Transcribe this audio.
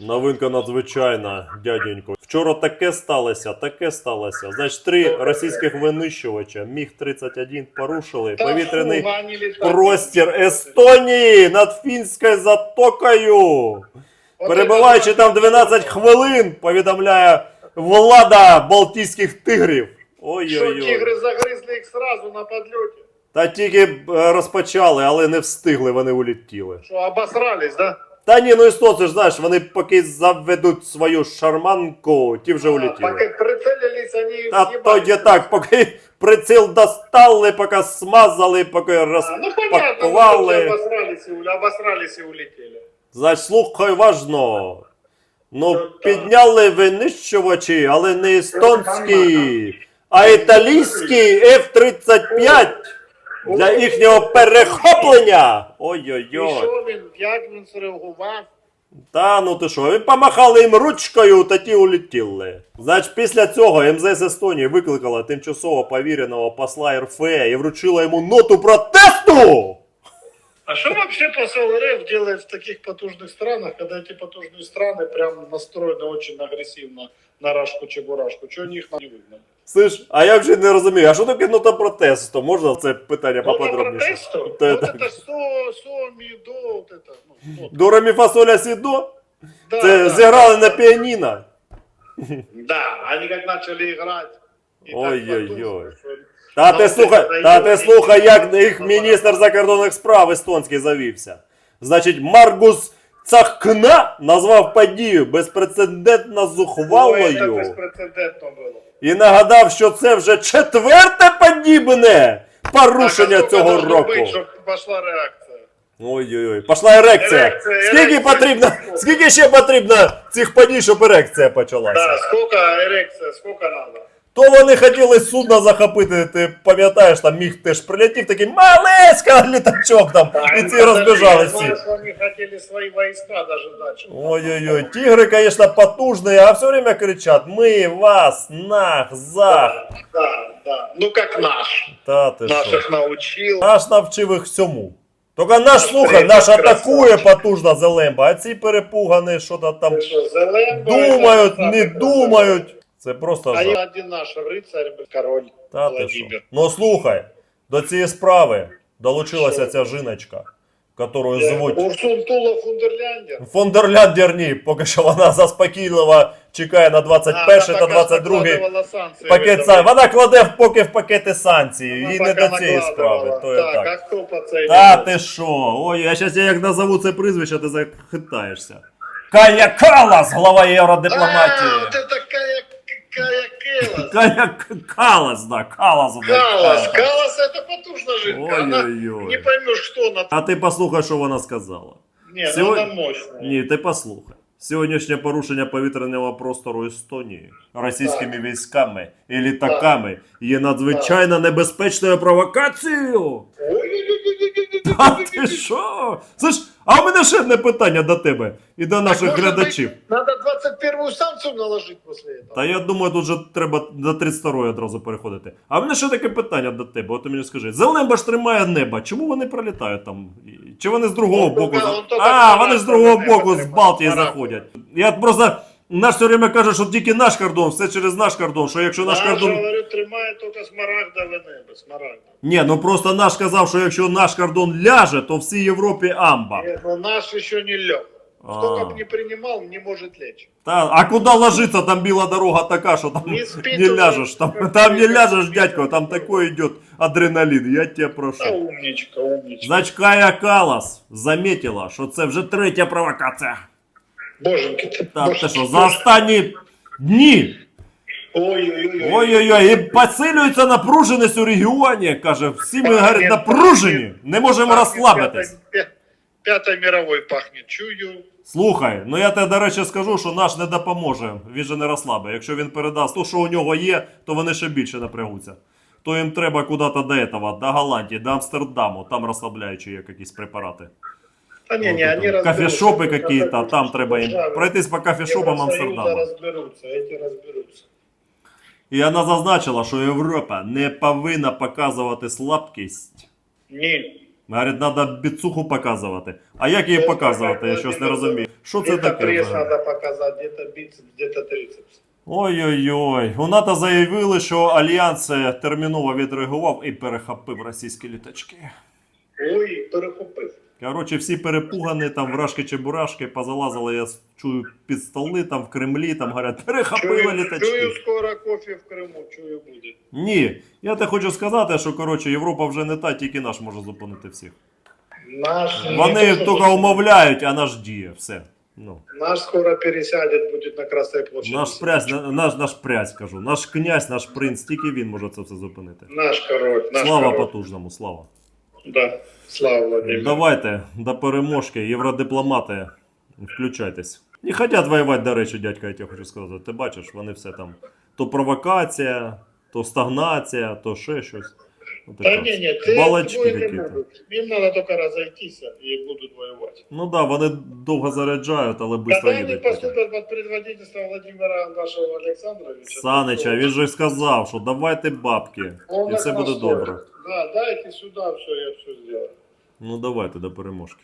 Новинка надзвичайна, дяденько. Вчора таке сталося, таке сталося. Значить, три російських винищувача Міг-31 порушили повітряний фу, они летают. простір Естонії над фінською затокою. Вот Перебуваючи это там 12 хвилин, повідомляє влада Балтійських тигрів. Что Ой-ой-ой. тигры загрызли их сразу на подлете? Та тільки е, розпочали, але не встигли, вони улетіли. Что, обосрались, да? Та ні, ну і що, це ж знаєш, вони поки заведуть свою шарманку, ті вже А, улетіли. Пока прицелились, они Та въебались. тоді так, поки приціл достали, поки смазали, поки А, ну понятно, ну, розпакували. что обосрались, и, уля- обосрались и улетели. Значить, слухай важно. Ну, так? підняли винищувачі, але не естонські, а італійські F-35 для їхнього перехоплення. І Ой-ой-ой. що він, як він зреагував? Та ну ти що, і помахали їм ручкою, та ті улетіли. Значить, після цього МЗС Естонії викликала тимчасово повіреного посла РФ і вручила йому ноту протесту. А что вообще посол РФ делает в таких потужных странах, когда эти потужные страны прям настроены очень агрессивно на рашку-чебурашку? Чего они их не выгнали? Слиш, а я вже не розумію, а що таке нота протесту? Можна це питання поподробніше? протесту? Та- Вот та- это со, со, ми, до, вот это. Ну. До ремі фасоля сідо? Да, Це да, зіграли да, на да. піаніно. Да, они как начали играть. и так Ой-ой-ой. что- Та ти ти слухай, та ти слухай, як їх ну, міністр закордонних справ естонський завівся. Значить, Маргус Цахкна назвав подію безпрецедентно Ну, это зухвалою беспрецедентно было. і нагадав, що це вже четверте подібне порушення Так, а сколько цього должно року. быть, щоб пошла реакція? Ой-ой-ой, пішла ерекція. Ерекція, Скільки ерекція. потрібно, скільки ще потрібно цих подій, щоб ерекція почалася? Да, сколько ерекція, сколько надо? То вони хотіли судно захопити, ти пам'ятаєш, там міг теж прилетів такий малеська літачок там, і ці розбіжались всі. Знаешь, они хотели свои войска даже дальше. Ой-ой-ой, тигры, конечно, потужные, а все время кричат, мы вас, нах, зах. Да, да. Ну как наш. Та ти що? Наших научил. Наш навчив їх всьому. Тільки наш, слухай, третій наш атакує красавчик. потужно Зелемба, а ці перепугані, що то там Ты что, Зеленба, думають, это не красавчик. думають. Це просто А я один наш рыцарь, король Та? Владимир. Ну слухай, до цієї справи долучилася ця жіночка, яку звуть Урсунтула Фундерляндер. Фондерляндер ні, поки що вона заспокійливо чекає на 21 та 22 пакет санкцій. Вона кладе в поки в пакети санкцій. І не до цієї справи. То так, так. а хто по цей Та ти що? Ой, я щас я як назову це прізвище, ти захитаєшся. Кая Калас, глава А, євродипломатії. вот Калас, да, Калас. да, Калас. Калас. Это потужная жидкая. Она не поймешь, что она. А ти послухай, що вона сказала. Не, Сегодня- она мощная. Ні, ти послухай. Сьогоднішнє порушення повітряного простору Естонії російськими військами і літаками є надзвичайно небезпечною провокацією. А Ой-ой-ой-ой-ой-ой-ой-ой. ти що? Це ж, а у мене ще одне питання до тебе і до наших так, глядачів. Треба Надо 21-ю санкцию наложить после этого. Та я думаю, тут же треба до 32 одразу переходити. А в мене ще таке питання до тебе. От ти мені скажи, Зеленба ж тримає небо. Чому вони пролітають там? Чи вони з другого боку? тільки- за- он тільки А, вони з другого боку з. Балтії заходять. Я просто наш все время каже, що тільки наш кордон, все через наш кордон. Що якщо наш кордон. говорю, тримає тільки смарагдове небо, смарагдове. Ні, ну просто наш казав, що якщо наш кордон ляже, то всій Європі амба. Нет, но наш еще не лег. Кто как не принимал, не может лечь. Та, а куди ложиться? Там біла дорога така, що там Не не уже. ляжеш. Там, там не ляжеш, дядько, там такой идет адреналин. Я тебе прошу. Да, умничка, умничка. Значить, Кая Калас заметила, що це вже третя провокація. Боженьки ты. Та ти боженьки, що, за останні дні. Ой-ой-ой. Ой-ой-ой, і посилюється напруженість у регіоні. Каже, всі ми говорить, напружені, не можемо розслабитись. Пятой, пя- пятой мировой пахнет. Чую. Слухай, ну я тебе, до речі, скажу, що наш не допоможе. Він же не розслабить. Якщо він передасть то, що у нього є, то вони ще більше напрягуться. То їм треба куди-то до этого, до Голландії, до Амстердаму, там розслабляючі є якісь препарати. А не, Вот не, это. они разберутся. Кафешопы Это какие-то, так, там что треба їм державы пройтись по кафешопам Евросоюза Амстердаму. разберутся, эти разберутся. І вона зазначила, що Європа не повинна показувати слабкість Ні. Говорить, треба біцуху показувати. А як її показувати, я щось не розумію. Що це Где-то таке? пресс взагалі? надо показать, где-то бицепс, где-то трицепс. Ой-ой-ой. У НАТО заявили, що Альянс е, терміново відреагував і перехопив російські літачки. Ой, перехопив. Коротше, всі перепугані, там вражки чебурашки позалазили, я чую під столи, там в Кремлі, там говорять, перехопили Чую, літачки. чую скоро кофе в Криму, чую буде. Ні, я те хочу сказати, що коротше, Європа вже не та, тільки наш може зупинити всіх. Наш, Вони тільки умовляють, а наш діє. Все. Ну. Наш скоро пересядет, будет на Красной площади. Наш прязь, наш, наш прязь, кажу. Наш князь, наш принц, тільки він може це все зупинити. Наш король, наш Слава король. потужному, слава. Да, слава Владимир. Давайте до переможки, євродипломати, включайтесь. Не хотять воювати, до речі, дядька, я тебе хочу сказати. Ти бачиш, вони все там. То провокація, то стагнація, то ще щось. Ну, Да ні, не, нет, Балачки не будуть. Їм треба Им надо только разойтись и будут воевать. Ну да, вони довго заряджають, але швидко Когда они їдуть. потім. поступят под предводительством Владимира нашего Александровича... Санича, він же сказав, що давайте бабки, і все буде добре. Да, дайте сюда все, я все сделаю. Ну давайте до переможки.